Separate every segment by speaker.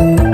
Speaker 1: เ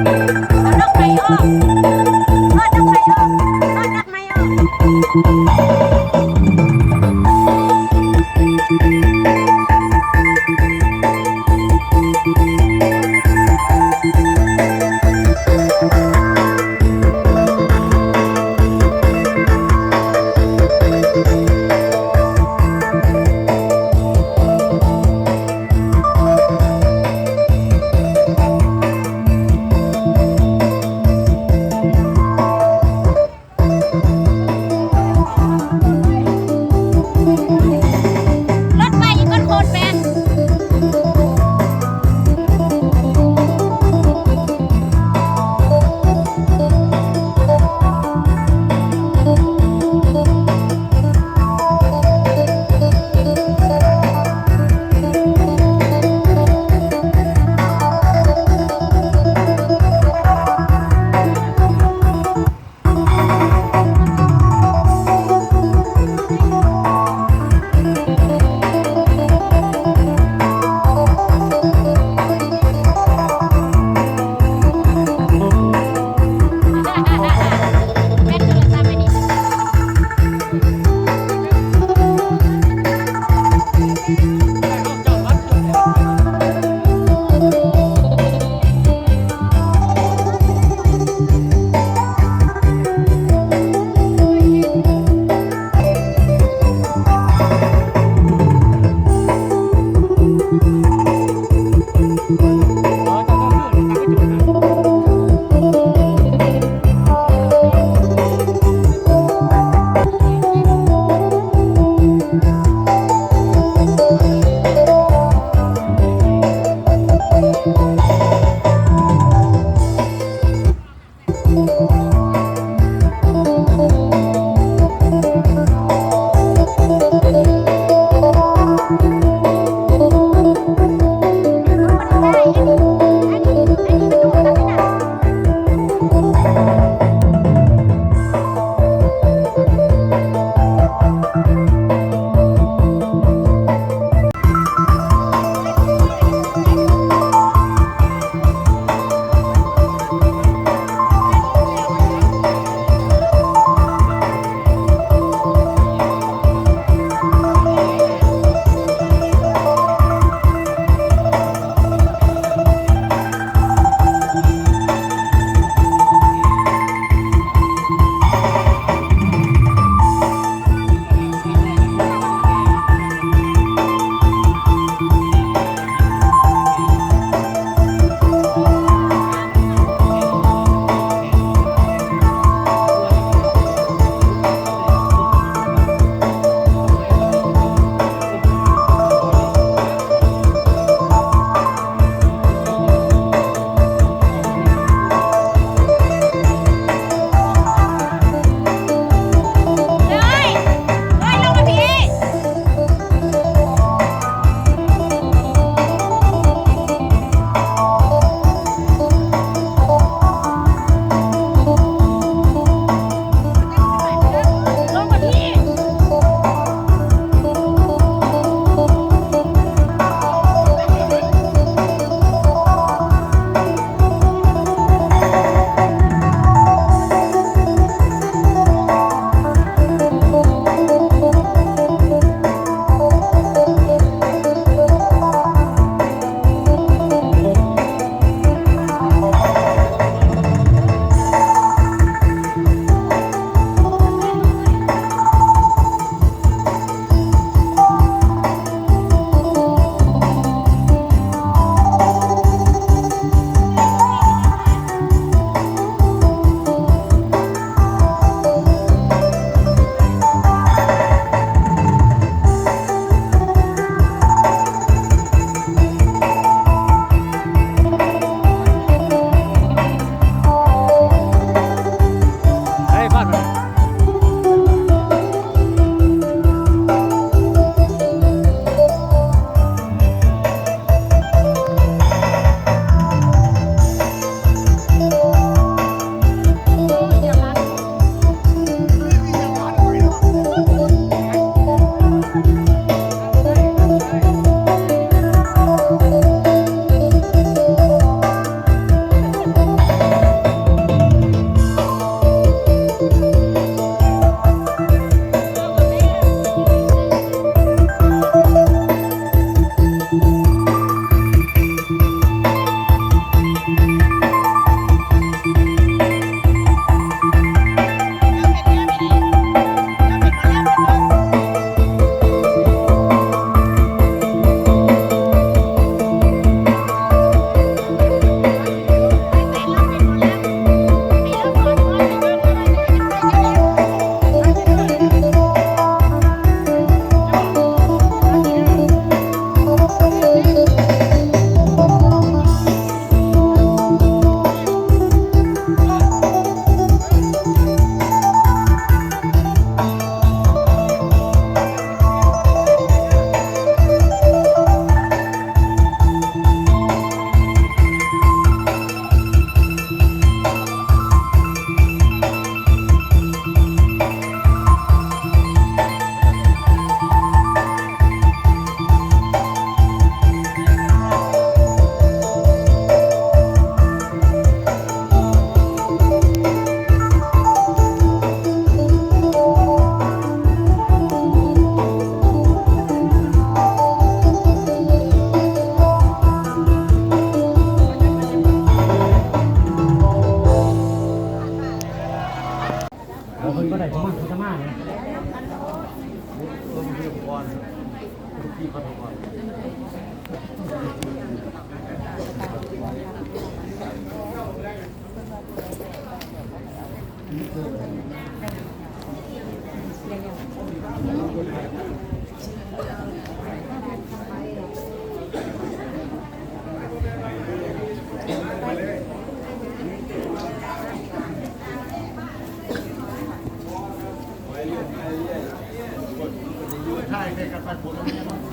Speaker 1: Chicago.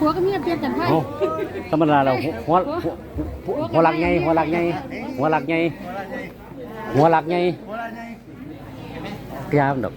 Speaker 1: ผัวก็เมียเปลี่ยนกันไพ่
Speaker 2: โอ้ธรรมดาเราหัวหัวหัวหัวหลักไงหัวหลักไงหัวหลักไงหัวหลักไงกยามดอก